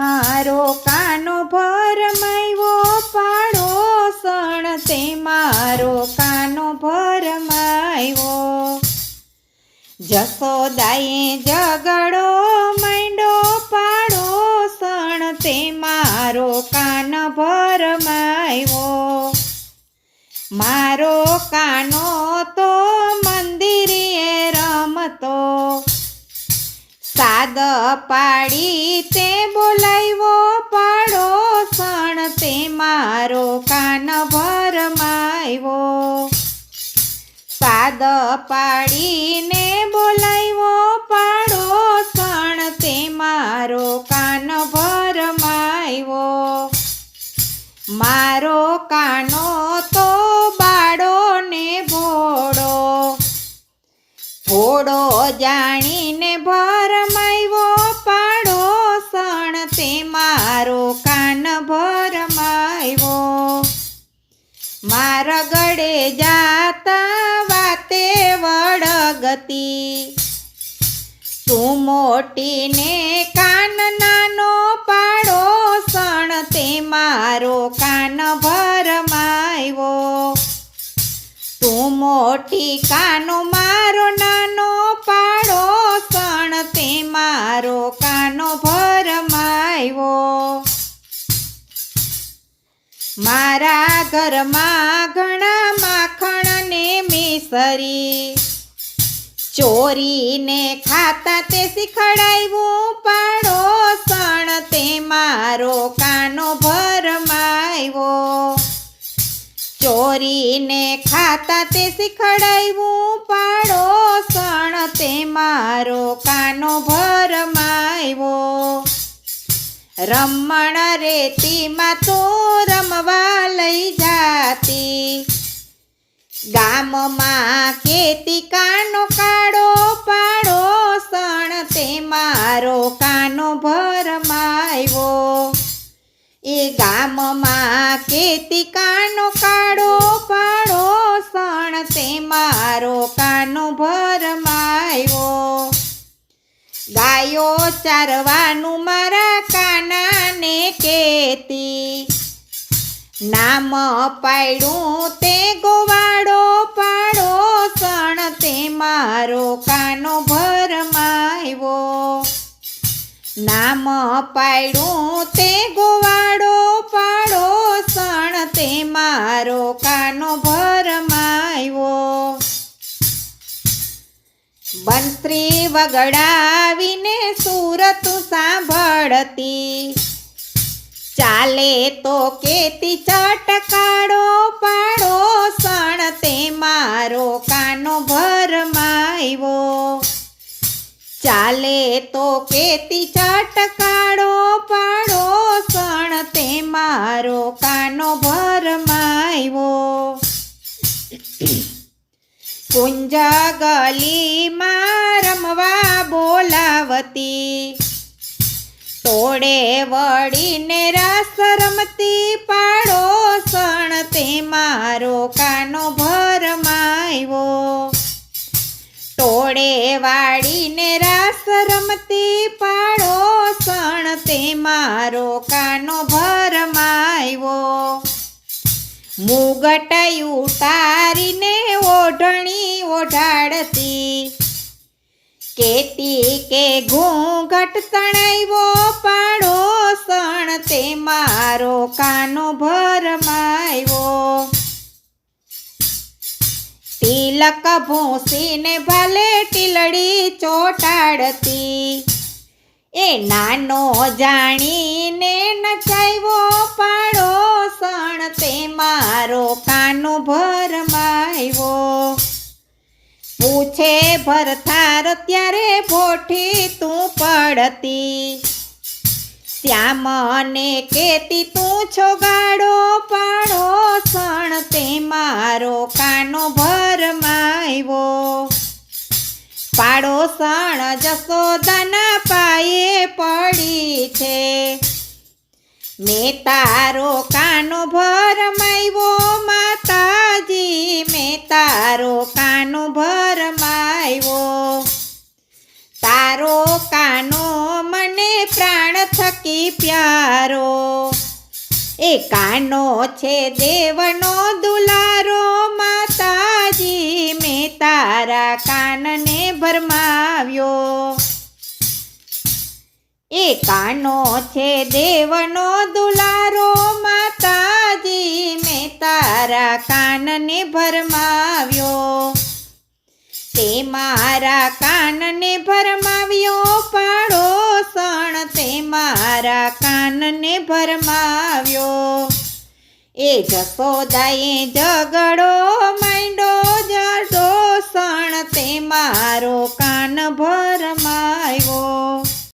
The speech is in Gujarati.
મારો કાનો ભરમાયો પાડોસણ તે મારો કાનો ભરમાયો જસોદાએ ઝઘડો માંડો પાડો સણ તે મારો કાન ભરમાયો મારો કાનો તો મંદિરે રમતો સાદ પાડી તે બોલાવ્યો પાડોસણ તે મારો કાન ભરમાયો સાદ પાડીને બોલાવ્યો ભોળો જાણીને ભરમાયો પાડોસણ તે મારો કાન ભરમાયો મારા ગળે જાતા વાતે વળગતી. તું મોટીને કાન નાનો પાડો સણ તે મારો કાન ભરમાયો તું મોટી કાનો મારો મારો કાનો ભરમાયો મારા ઘરમાં ઘણા માખણ ને મિસરી. ચોરીને ખાતા તે શીખડાવ્યું પાડોસણ તે મારો કાનો ભરમાયો ચોરીને ખાતા તે શીખડાવ્યું પાડોસણ તે મારો કાનો ભરમાયો રમણ રેતીમાં તો રમવા લઈ જાતી. ગામમાં કેતી કાનો કાળો પાડો સણ તે મારો કાનો ભરમાયો એ ગામમાં કેતી કાનો કાળો પાડો સણ તે મારો કાનો ભરમાયો ગાયો ચારવાનું મારા કાનાને કેતી. નામ પાડ્યું તે ગોવાડો પાડોસણ તે મારો કાનો ભરમાયો નામ પાડ્યું તે ગોવાડો પાડો સણ તે મારો કાનો ભરમાયો બંત્રી વગડાવીને સુરત સાંભળતી. ચાલે તો કેતી ચટકાડો પાડોસણ તે મારો કાનો ભરમાયો ચાલે તો કેતી ચટકાડો પાડોસણ તે મારો કાનો ભરમાયો કુંજ ગલીમાં રમવા બોલાવતી. તોડે વળીને રાસ રમતી પાડોસણ તે મારો કાનો ભરમાયો ટોળે વાળીને રાસ રમતી પાડોસણ તે મારો કાનો ભરમાયો મુગટ ઉતારીને ઓઢણી ઓઢાડતી. કેતી કે ઘૂંઘટ તણાવ્યો પાડોસણ તે મારો કાનો ભરમાયો તિલક ભૂંસીને ભલે ટીલડી ચોટાડતી. એ નાનો જાણીને નચાવ્યો તે મારો કાનો ભરમાયો પૂછે ભરથાર ત્યારે ભોઠી તું પડતી. શ્યામને કેતી તું છો ગાડો પાડોસણ તે મારો કાનો ભરમાયો પાડોસણ જસોદાના પાયે પડી છે. મેં તારો કાનો ભરમાવ્યો માતાજી, મેં તારો કાનો ભરમાવ્યો તારો કાનો મને પ્રાણ થકી પ્યારો. એ કાનો છે દેવનો દુલારો માતાજી, મેં તારા કાનને ભરમાવ્યો. એ કાનો છે દેવનો દુલારો માતાજી, મેં તારા કાનને ભરમાવ્યો. તે મારા કાનને ભરમાવ્યો પાડોસણ, તે મારા કાનને ભરમાવ્યો. એ જસોદાએ ઝગડો માંડો જડોસણ, તે મારો કાન ભરમાયો